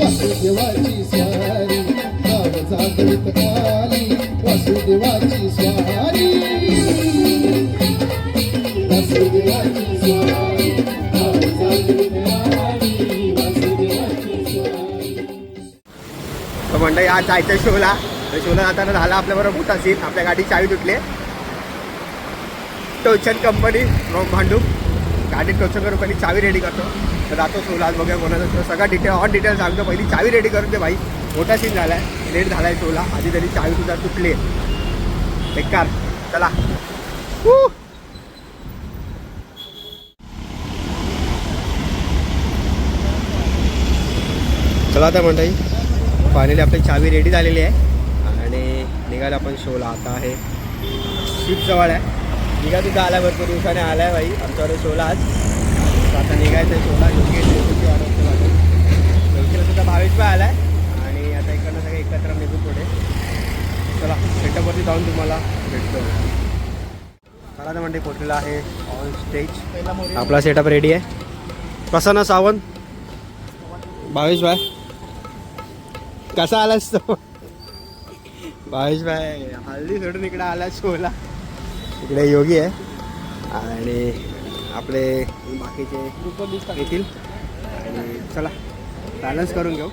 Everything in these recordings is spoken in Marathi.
वासुदेवाची स्वारी गाव जागृत वासुदेवाची स्वारी वासुदेवाची स्वारी वासुदेवाची स्वारी तर मंडळी आज जायचं शोला. तर शोला जाताना झाला आपल्याबरोबर मोठा सीन आपल्या गाडी चावी तुटली. टोचन कंपनी फ्रॉम भांडूप. गाडी टोचन करून पहिली चावी रेडी करतो. तर जातो सोला आज बघूया कोणाचा असतो. सगळा डिटेल ऑन डिटेल सांगतो. पहिली चावी रेडी करून दे भाई. मोठा सीन झाला आहे लेट झाला आहे शोला आधी तरी चावी सुद्धा तुटली. आहे बेकार. चला. चला आता मंडळी. फायनली आपली चावी रेडी झालेली आहे. निघायला आपण शोला. आता आहे शिप जवळ आहे. निघा तिथं आला भरपूर दिवसाने आला आहे भाई आमच्याकडे शोला आज. आता निघायचं आहे शोला. योग्य योग्य सुद्धा भावेश पण आला आहे आणि आता इकडनं सगळे एकत्र निघू पुढे. चला सेटअपवरती जाऊन तुम्हाला भेटतो. चला तर म्हणते पोचलेला आहे ऑन स्टेज आपला सेटअप रेडी आहे. कसा ना सावंत? भावेश भाई कसा आलास तो भावेश भाई हल्दी सोडून इकडे आला शोला. इकडे योगी आहे. आणि आपले बाकीचे येतील. आणि चला बॅलन्स करून घेऊ.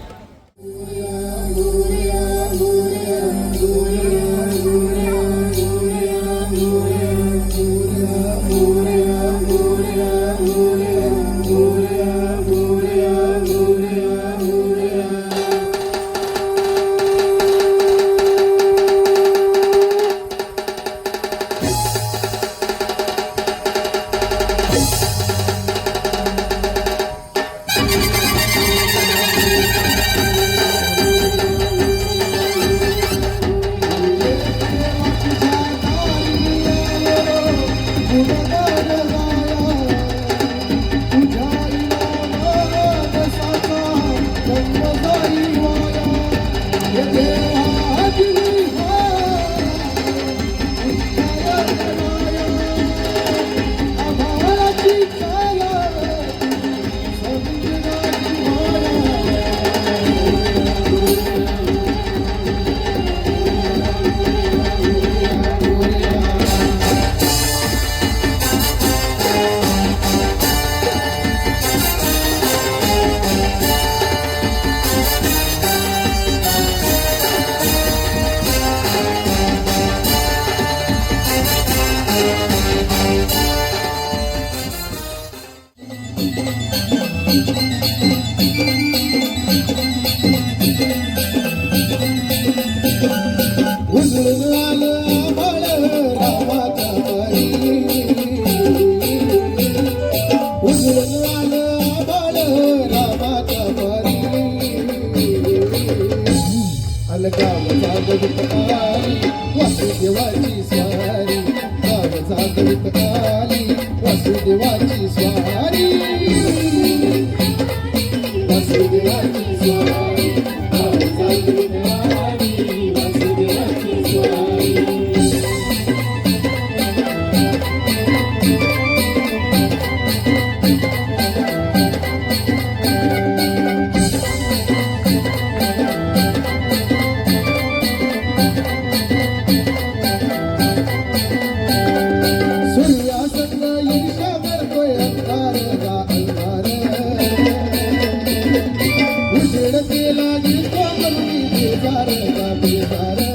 वासुदेवाची स्वारी कमी बेजार गा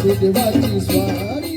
आली स्वारी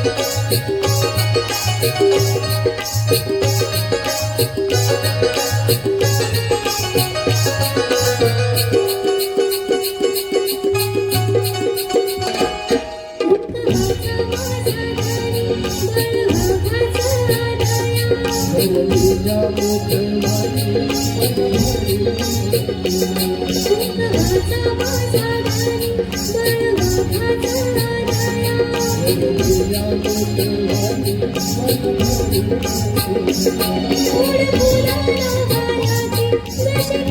Thank you.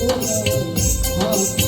Oh,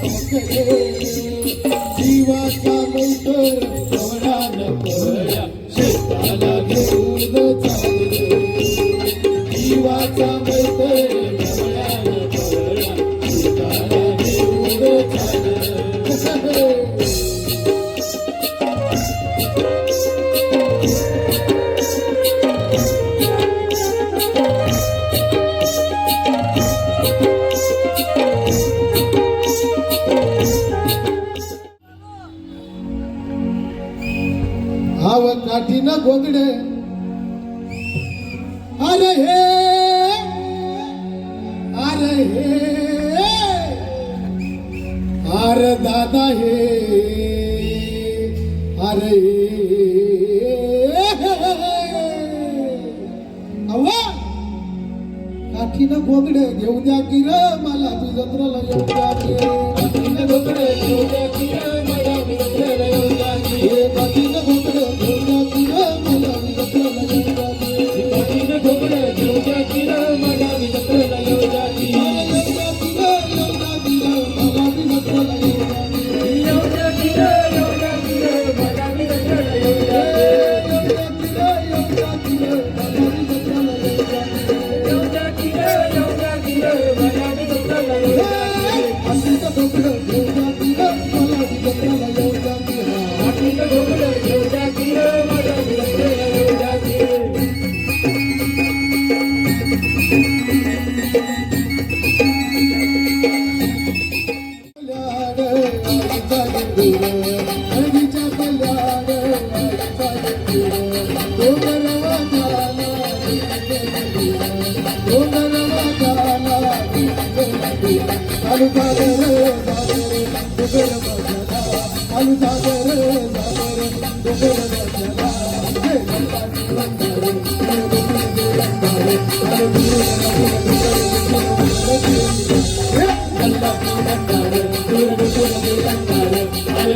Jiva Sa. नव काठीनं गोगडे घेऊ द्या की र मला तुझं येऊ द्या की गोगडे घेऊ द्या की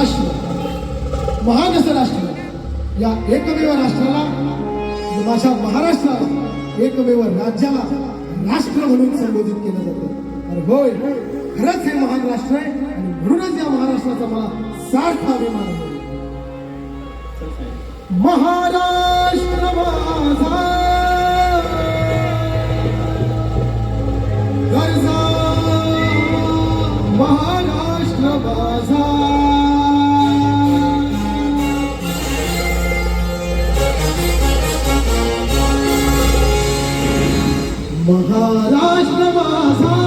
महाराष्ट्र महान असं राष्ट्र. या एकमेव राष्ट्राला माझ्या महाराष्ट्राला एकमेव राज्याला राष्ट्र म्हणून संबोधित केलं जातं. आणि होय खरंच हे महान राष्ट्र आहे आणि म्हणूनच या महाराष्ट्राचा मला सार्थ अभिमान आहे. महाराष्ट्र माझा. गरजा. महाराष्ट्र महाराष्ट्र माझा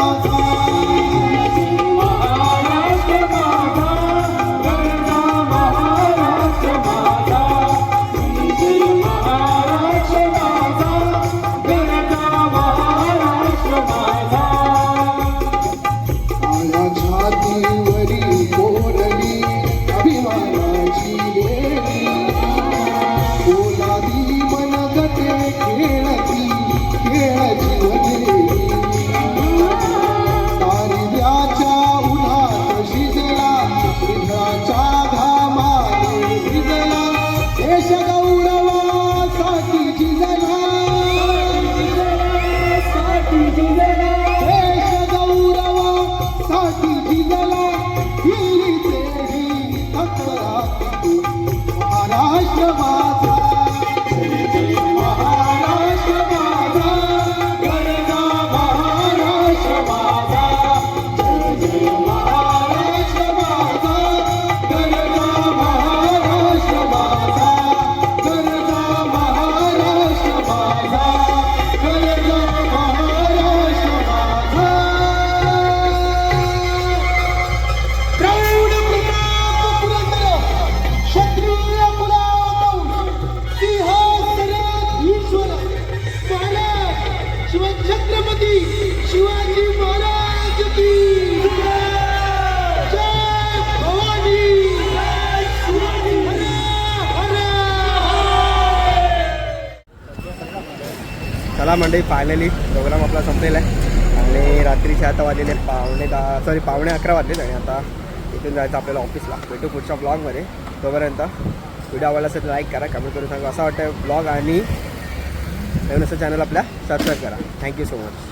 महाराष्ट्र चला मंडळी फायनली प्रोग्राम आपला संपलेला आहे. आणि रात्रीचे आता वाजलेले पावणे दहा सॉरी पावणे अकरा वाजलेत आणि आता इथून जायचं आपल्याला ऑफिसला भेटू पुढच्या ब्लॉगमध्ये तोपर्यंत व्हिडिओ आवडला असेल तर लाईक करा कमेंट करून सांगा. असं वाटतं ब्लॉग आणि नवीन असं चॅनल आपल्या सबस्क्राईब करा. Thank you so much